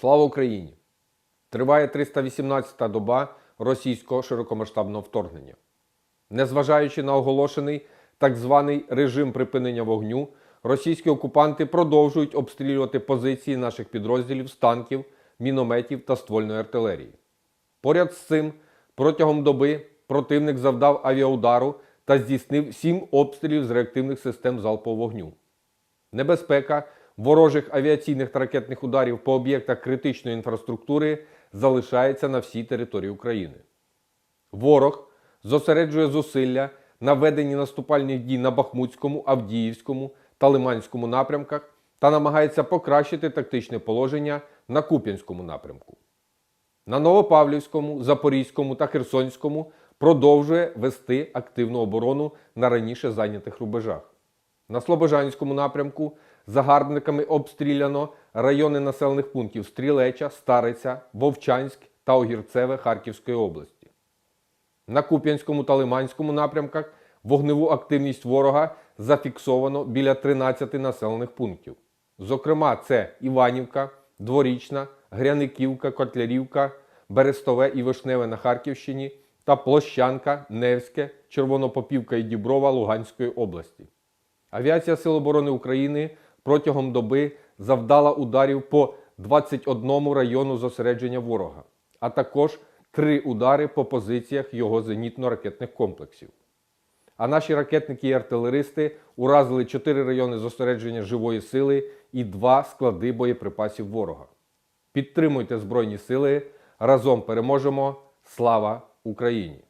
Слава Україні! Триває 318-та доба російського широкомасштабного вторгнення. Незважаючи на оголошений так званий режим припинення вогню, російські окупанти продовжують обстрілювати позиції наших підрозділів з танків, мінометів та ствольної артилерії. Поряд з цим, протягом доби противник завдав авіаудару та здійснив сім обстрілів з реактивних систем залпового вогню. Небезпека ворожих авіаційних та ракетних ударів по об'єктах критичної інфраструктури залишається на всій території України. Ворог зосереджує зусилля на веденні наступальних дій на Бахмутському, Авдіївському та Лиманському напрямках та намагається покращити тактичне положення на Куп'янському напрямку. На Новопавлівському, Запорізькому та Херсонському продовжує вести активну оборону на раніше зайнятих рубежах. На Слобожанському напрямку загарбниками обстріляно райони населених пунктів Стрілеча, Стариця, Вовчанськ та Огірцеве Харківської області. На Куп'янському та Лиманському напрямках вогневу активність ворога зафіксовано біля 13 населених пунктів. Зокрема, це Іванівка, Дворічна, Гряниківка, Котлярівка, Берестове і Вишневе на Харківщині та Площанка, Невське, Червонопопівка і Діброва Луганської області. Авіація Сил оборони України протягом доби завдала ударів по 21 району зосередження ворога, а також три удари по позиціях його зенітно-ракетних комплексів. А наші ракетники і артилеристи уразили 4 райони зосередження живої сили і 2 склади боєприпасів ворога. Підтримуйте Збройні Сили. Разом переможемо. Слава Україні!